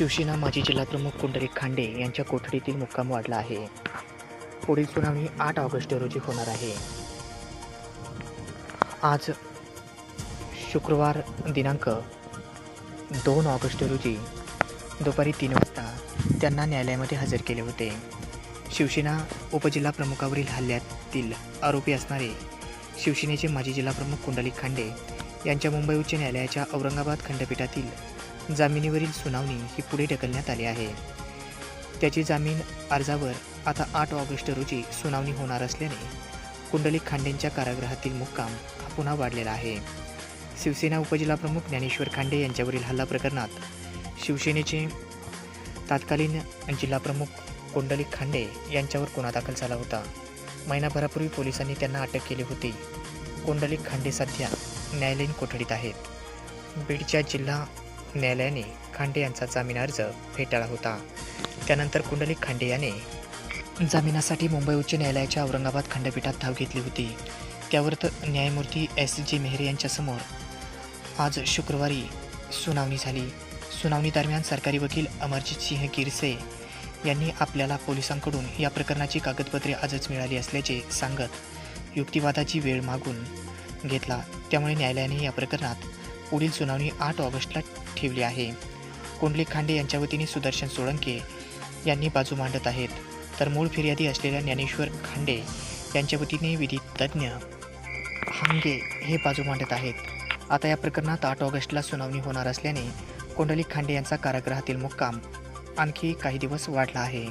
शिवसेना माजी जिल्हाप्रमुख कुंडलिक खांडे यांच्या कोठडीतील मुक्काम वाढला आहे. पुढील सुनावणी आठ ऑगस्ट रोजी होणार आहे. आज शुक्रवार दिनांक दोन ऑगस्ट रोजी दुपारी तीन वाजता त्यांना न्यायालयामध्ये हजर केले होते. शिवसेना उपजिल्हा प्रमुखावरील हल्ल्यातील आरोपी असणारे शिवसेनेचे माजी जिल्हाप्रमुख कुंडलिक खांडे यांच्या मुंबई उच्च न्यायालयाच्या औरंगाबाद खंडपीठातील जामिनीवरील सुनावणी ही पुढे ढकलण्यात आली आहे. त्याची जामीन अर्जावर आता आठ ऑगस्ट रोजी सुनावणी होणार असल्याने कुंडलिक खांडेंच्या कारागृहातील मुक्काम हा पुन्हा वाढलेला आहे. शिवसेना उपजिल्हाप्रमुख ज्ञानेश्वर खांडे यांच्यावरील हल्ला प्रकरणात शिवसेनेचे तत्कालीन जिल्हाप्रमुख कुंडलिक खांडे यांच्यावर गुन्हा दाखल झाला होता. महिनाभरापूर्वी पोलिसांनी त्यांना अटक केली होती. कुंडलिक खांडे सध्या न्यायालयीन कोठडीत आहेत. बीडच्या जिल्हा न्यायालयाने खांडे यांचा जामीन अर्ज फेटाळला होता. त्यानंतर कुंडलिक खांडे याने जामिनासाठी मुंबई उच्च न्यायालयाच्या औरंगाबाद खंडपीठात धाव घेतली होती. त्यावर तर न्यायमूर्ती एस जी मेहरे यांच्यासमोर आज शुक्रवारी सुनावणी झाली. सुनावणी दरम्यान सरकारी वकील अमरजित सिंह गिरसे यांनी आपल्याला पोलिसांकडून या प्रकरणाची कागदपत्रे आजच मिळाली असल्याचे सांगत युक्तिवादाची वेळ मागून घेतला. त्यामुळे न्यायालयाने या प्रकरणात पुढील सुनावणी आठ ऑगस्टला ठेवली आहे. कुंडली खांडे यांच्या वतीने सुदर्शन सोळंके यांनी बाजू मांडत आहेत. तर मूळ फिर्यादी असलेल्या ज्ञानेश्वर खांडे यांच्या वतीने विधी तज्ज्ञ हांगे हे बाजू मांडत आहेत. आता या प्रकरणात आठ ऑगस्टला सुनावणी होणार असल्याने कुंडली खांडे यांचा कारागृहातील मुक्काम आणखी काही दिवस वाढला आहे.